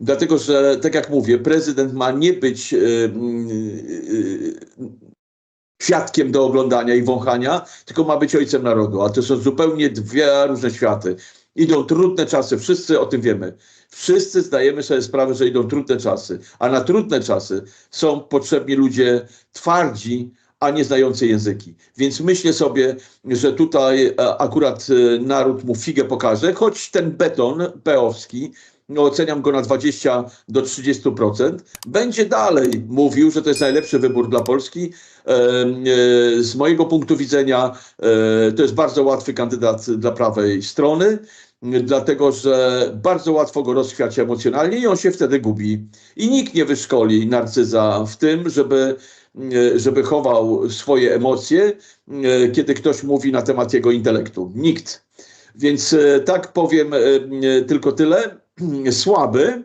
dlatego że, tak jak mówię, prezydent ma nie być y, y, świadkiem do oglądania i wąchania, tylko ma być ojcem narodu, a to są zupełnie dwie różne światy. Idą trudne czasy, wszyscy o tym wiemy. Wszyscy zdajemy sobie sprawę, że idą trudne czasy, a na trudne czasy są potrzebni ludzie twardzi, a nie znający języki. Więc myślę sobie, że tutaj e, akurat e, naród mu figę pokaże, choć ten beton peowski, oceniam go na 20 do 30%, będzie dalej mówił, że to jest najlepszy wybór dla Polski. E, Z mojego punktu widzenia e, to jest bardzo łatwy kandydat dla prawej strony, dlatego że bardzo łatwo go rozchwiać emocjonalnie i on się wtedy gubi. I nikt nie wyszkoli narcyza w tym, żeby e, żeby chował swoje emocje, kiedy ktoś mówi na temat jego intelektu. Nikt. Więc tak powiem tylko tyle. Słaby,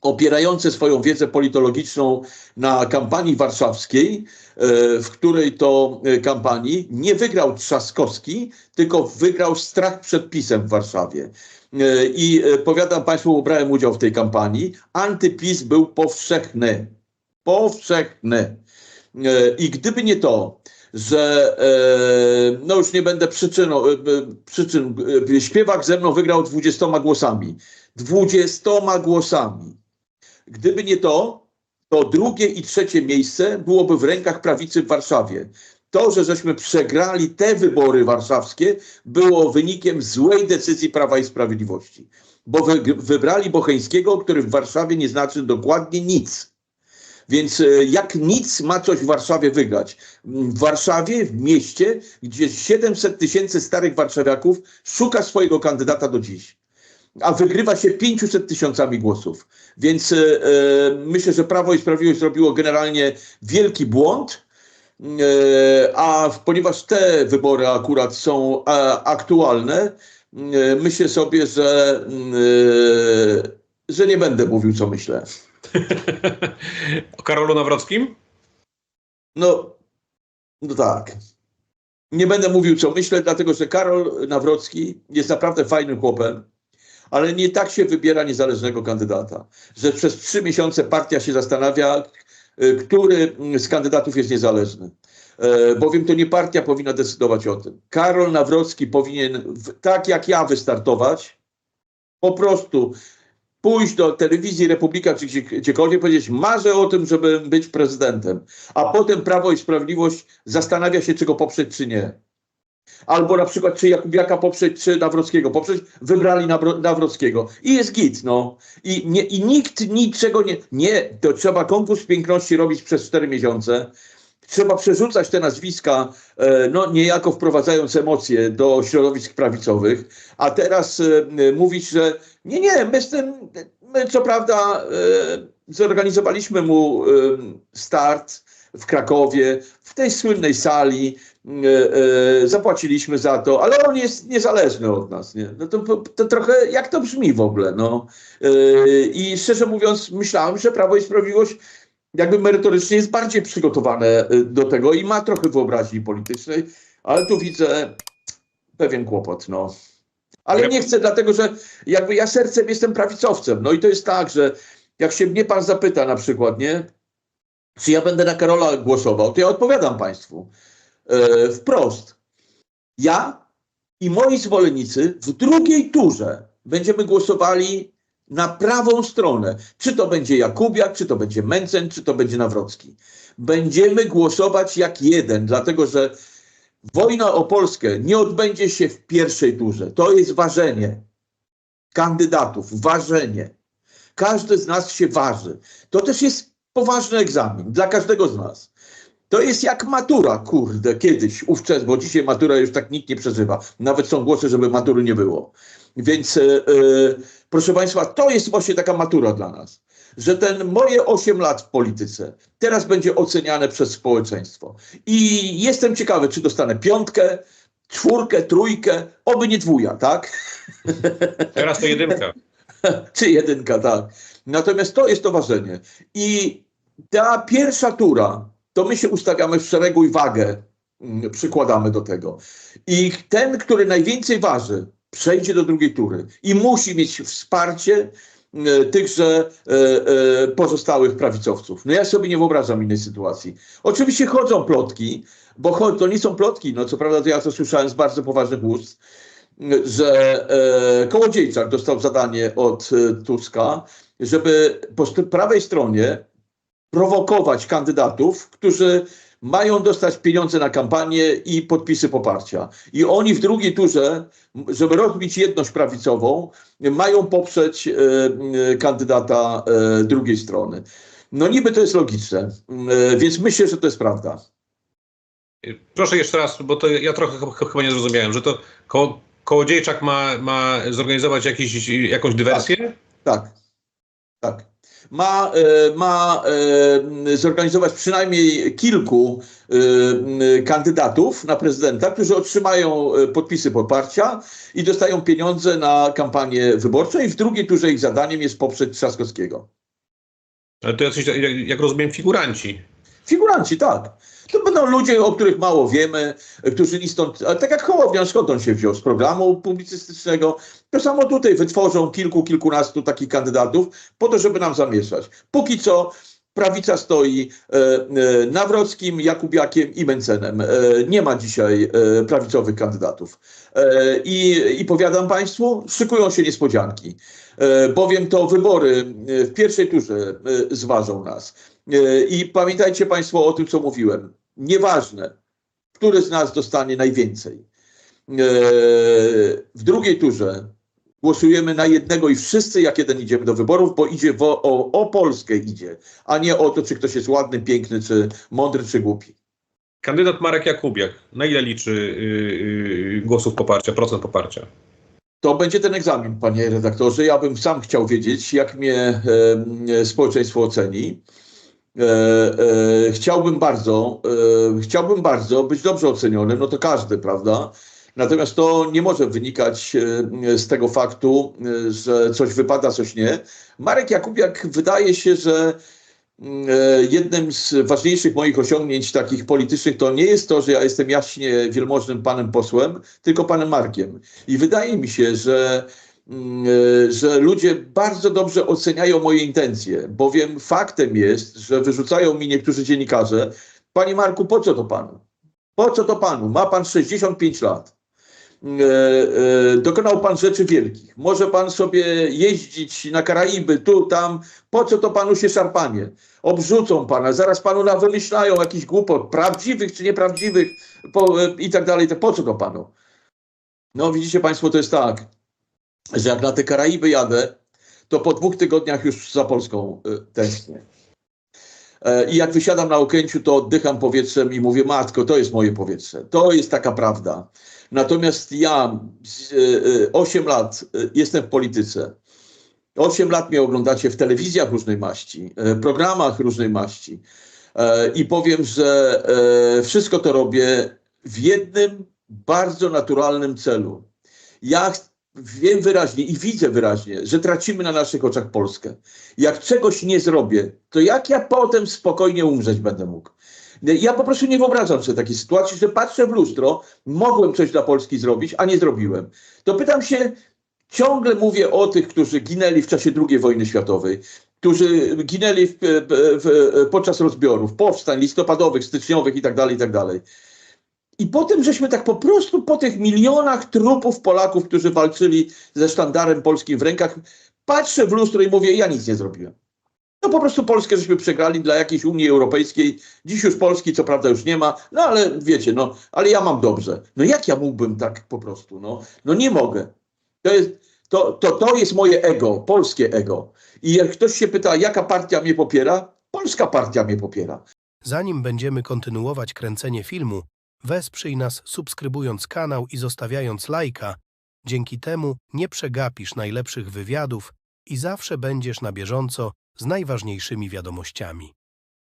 opierający swoją wiedzę politologiczną na kampanii warszawskiej, e, w której to e, kampanii nie wygrał Trzaskowski, tylko wygrał strach przed pisem w Warszawie. E, I powiadam Państwu, brałem udział w tej kampanii, antypis był powszechny. Powszechny. I gdyby nie to, że no już nie będę przyczyną, przyczyn, śpiewak ze mną wygrał 20 głosami. 20 głosami. Gdyby nie to, to drugie i trzecie miejsce byłoby w rękach prawicy w Warszawie. To, że żeśmy przegrali te wybory warszawskie, było wynikiem złej decyzji Prawa i Sprawiedliwości. Bo wy, wybrali Bocheńskiego, który w Warszawie nie znaczy dokładnie nic. Więc e, jak nic ma coś w Warszawie wygrać? W Warszawie, w mieście, gdzie 700 tysięcy starych warszawiaków szuka swojego kandydata do dziś a wygrywa się 500 tysiącami głosów. Więc e, e, myślę, że Prawo i Sprawiedliwość zrobiło generalnie wielki błąd, e, a ponieważ te wybory akurat są a, aktualne, myślę sobie, że, że nie będę mówił, co myślę. O Karolu Nawrockim? No, no tak. Nie będę mówił, co myślę, dlatego że Karol Nawrocki jest naprawdę fajnym chłopem, ale nie tak się wybiera niezależnego kandydata, że przez trzy miesiące partia się zastanawia, y, który z kandydatów jest niezależny. E, Bowiem to nie partia powinna decydować o tym. Karol Nawrocki powinien, tak jak ja, wystartować, po prostu pójść do telewizji Republika czy gdzie, gdziekolwiek powiedzieć, marzę o tym, żeby być prezydentem, a potem Prawo i Sprawiedliwość zastanawia się, czy go poprzeć, czy nie. Albo na przykład, czy Jakubiaka poprzeć, czy Nawrockiego poprzeć, wybrali Nawro- Nawrockiego. I jest git, no. I, nie, I nikt niczego nie... Nie, to trzeba konkurs piękności robić przez cztery miesiące. Trzeba przerzucać te nazwiska, e, no niejako wprowadzając emocje do środowisk prawicowych, a teraz e, mówić, że nie, nie, my z tym, my co prawda e, zorganizowaliśmy mu start w Krakowie, w tej słynnej sali, e, e, zapłaciliśmy za to, ale on jest niezależny od nas, nie? No to, to trochę, jak to brzmi w ogóle, no. E, I szczerze mówiąc, myślałem, że Prawo i Sprawiedliwość jakby merytorycznie jest bardziej przygotowane do tego i ma trochę wyobraźni politycznej, ale tu widzę pewien kłopot, no. Ale nie chcę, dlatego że jakby ja sercem jestem prawicowcem. No i to jest tak, że jak się mnie pan zapyta na przykład, nie? Czy ja będę na Karola głosował, to ja odpowiadam państwu e, wprost. Ja i moi zwolennicy w drugiej turze będziemy głosowali na prawą stronę. Czy to będzie Jakubiak, czy to będzie Mencen, czy to będzie Nawrocki. Będziemy głosować jak jeden, dlatego że wojna o Polskę nie odbędzie się w pierwszej turze. To jest ważenie kandydatów, ważenie. Każdy z nas się waży. To też jest poważny egzamin dla każdego z nas. To jest jak matura, kurde, kiedyś, ówczes, bo dzisiaj matura już tak nikt nie przeżywa. Nawet są głosy, żeby matury nie było. Więc, e, e, proszę Państwa, to jest właśnie taka matura dla nas. Że ten moje 8 lat w polityce teraz będzie oceniane przez społeczeństwo. I jestem ciekawy, czy dostanę piątkę, czwórkę, trójkę, oby nie dwuja, tak? Teraz to jedynka. czy jedynka, tak. Natomiast to jest to ważenie. I ta pierwsza tura, to my się ustawiamy w szeregu i wagę mm, przykładamy do tego. I ten, który najwięcej waży, przejdzie do drugiej tury i musi mieć wsparcie e, tychże e, e, pozostałych prawicowców. No ja sobie nie wyobrażam innej sytuacji. Oczywiście chodzą plotki, bo to nie są plotki, no co prawda to ja to słyszałem z bardzo poważnych ust, że e, Kołodziejczak dostał zadanie od Tuska, żeby po prawej stronie prowokować kandydatów, którzy mają dostać pieniądze na kampanię i podpisy poparcia. I oni w drugiej turze, żeby rozbić jedność prawicową, mają poprzeć e, e, kandydata e, drugiej strony. No niby to jest logiczne, więc myślę, że to jest prawda. Proszę jeszcze raz, bo to ja trochę ch- ch- chyba nie zrozumiałem, że to ko Kołodziejczak ma, ma zorganizować jakiś, jakąś dywersję? Tak, tak. Ma, e, ma e, zorganizować przynajmniej kilku e, kandydatów na prezydenta, którzy otrzymają podpisy poparcia i dostają pieniądze na kampanię wyborczą i w drugiej turze ich zadaniem jest poprzeć Trzaskowskiego. Ale to jacyś, jak rozumiem, figuranci. Figuranci, tak. To będą ludzie, o których mało wiemy, którzy ni stąd, tak jak Hołownia, skąd on się wziął? Z programu publicystycznego. To samo tutaj wytworzą kilku, kilkunastu takich kandydatów po to, żeby nam zamieszać. Póki co prawica stoi e, e, Nawrockim, Jakubiakiem i Mencenem. E, nie ma dzisiaj e, prawicowych kandydatów. E, i, I powiadam Państwu, szykują się niespodzianki, e, bowiem to wybory w pierwszej turze zważą nas. E, I pamiętajcie Państwo o tym, co mówiłem. Nieważne, który z nas dostanie najwięcej. E, W drugiej turze głosujemy na jednego i wszyscy jak jeden idziemy do wyborów, bo idzie wo, o, o Polskę idzie, a nie o to, czy ktoś jest ładny, piękny, czy mądry, czy głupi. Kandydat Marek Jakubiak, na ile liczy y, y, głosów poparcia, procent poparcia? To będzie ten egzamin, panie redaktorze. Ja bym sam chciał wiedzieć, jak mnie e, społeczeństwo oceni. E, e, chciałbym bardzo, e, chciałbym bardzo być dobrze ocenionym, no to każdy, prawda? Natomiast to nie może wynikać e, z tego faktu, e, że coś wypada, coś nie. Marek Jakubiak wydaje się, że e, jednym z ważniejszych moich osiągnięć takich politycznych to nie jest to, że ja jestem jaśnie wielmożnym panem posłem, tylko panem Markiem. I wydaje mi się, że, że ludzie bardzo dobrze oceniają moje intencje, bowiem faktem jest, że wyrzucają mi niektórzy dziennikarze, panie Marku, po co to panu? Po co to panu? Ma pan 65 lat. E, e, Dokonał pan rzeczy wielkich. Może pan sobie jeździć na Karaiby, tu, tam. Po co to panu się szarpanie? Obrzucą pana, zaraz panu wymyślają jakiś głupot, prawdziwych czy nieprawdziwych po, e, i tak dalej. Po co to panu? No widzicie państwo, to jest tak, że jak na te Karaiby jadę, to po dwóch tygodniach już za Polską e, tęsknię. E, I jak wysiadam na Okęciu, to oddycham powietrzem i mówię, matko, to jest moje powietrze. To jest taka prawda. Natomiast ja z, e, e, 8 lat jestem w polityce. 8 lat mnie oglądacie w telewizjach różnej maści, e, programach różnej maści. E, I powiem, że wszystko to robię w jednym bardzo naturalnym celu. Ja wiem wyraźnie i widzę wyraźnie, że tracimy na naszych oczach Polskę. Jak czegoś nie zrobię, to jak ja potem spokojnie umrzeć będę mógł? Ja po prostu nie wyobrażam sobie takiej sytuacji, że patrzę w lustro, mogłem coś dla Polski zrobić, a nie zrobiłem. To pytam się, ciągle mówię o tych, którzy ginęli w czasie II wojny światowej, którzy ginęli w, w, w, podczas rozbiorów, powstań listopadowych, styczniowych i tak dalej, i tak dalej. I potem żeśmy tak po prostu po tych milionach trupów Polaków, którzy walczyli ze sztandarem polskim w rękach, patrzę w lustro i mówię, ja nic nie zrobiłem. No po prostu Polskę żeśmy przegrali dla jakiejś Unii Europejskiej. Dziś już Polski co prawda już nie ma, no ale wiecie, no, ale ja mam dobrze. No jak ja mógłbym tak po prostu, no, no nie mogę. To jest, to, to, to jest moje ego, polskie ego. I jak ktoś się pyta, jaka partia mnie popiera, polska partia mnie popiera. Zanim będziemy kontynuować kręcenie filmu, wesprzyj nas subskrybując kanał i zostawiając lajka. Dzięki temu nie przegapisz najlepszych wywiadów i zawsze będziesz na bieżąco z najważniejszymi wiadomościami.